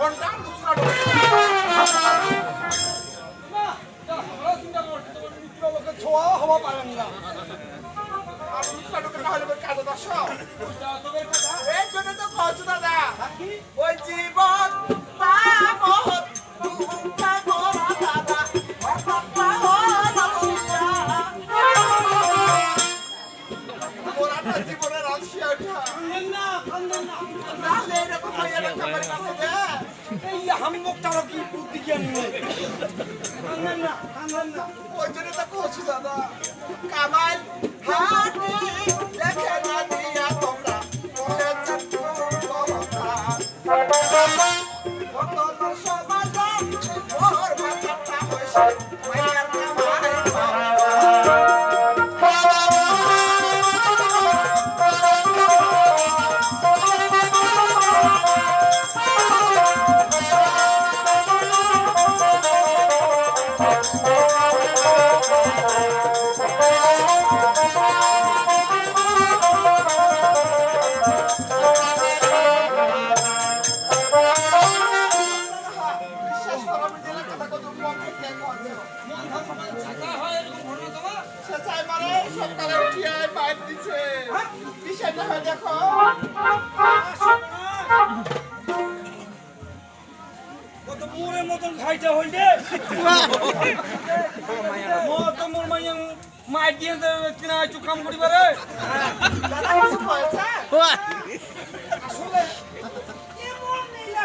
ঘণ্টা লুচনা ঢোকে না, যা, আমরা চিন্তা করছি, তোমার মৃত্যু হওয়া পারেন না। আর কাজে দশ এই জন্য তো এই হাম্বক কি বুদ্ধি জ্ঞান নেই। কান্দেন না, কান্দেন না। ওই জন্য তো কচু দাদা কামাল হাতে মতন খাইতে হইলে? মত মোর মাইয়া মাই দিয়ে কিনা করিবারে দাদা কিছু হয়েছে আসলে এমন নীলা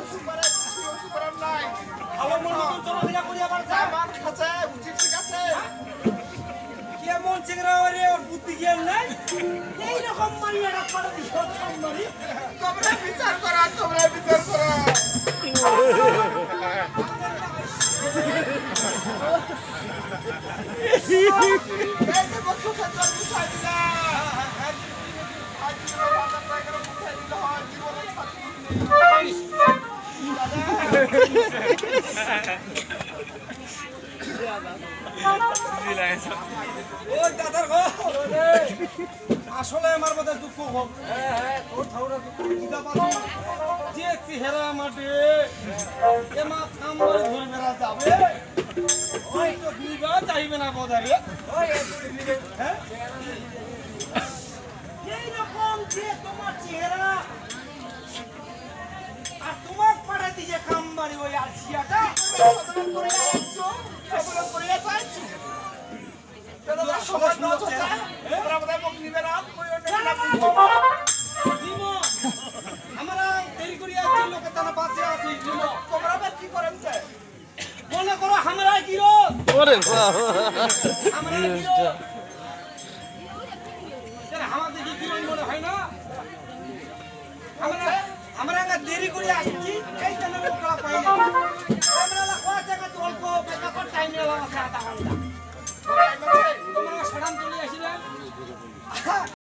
ওষুধ মানে মতন চলাফেরা করি আবার যায় আমার খাচ্ছে উচিত ঠিক আছে। ওর বুদ্ধি জ্ঞান নাই এইরকম মারিয়াটা পারে দিশত তোমরা বিচার করা তোমরা বিচার করা। এই আসলে আমার বোধহয় দুঃখ হোক। যে চেহারা মাঠে এমা ধরে যাবে চাইবে না বোধহয়। হ্যাঁ? তোমার চেহারা, আর তোমার পাড়াতে যে কাম বাড়ি ওই আসিয়াটা সদরন করে আসছো সদরন করে যাচ্ছি বোধহয় মুখ নিবে না না জীবন আমরা দেরি করি আছি লোকে তারা বাঁচে আছি তোমরা আবার কি করেন মনে করো আমরা গিরো ওরে বাবা। আমরা গিরো আমাদের কি কি মনে হয় না? আমরা আমরা দেরি করে আসছি এই জন্য লোকরা পাই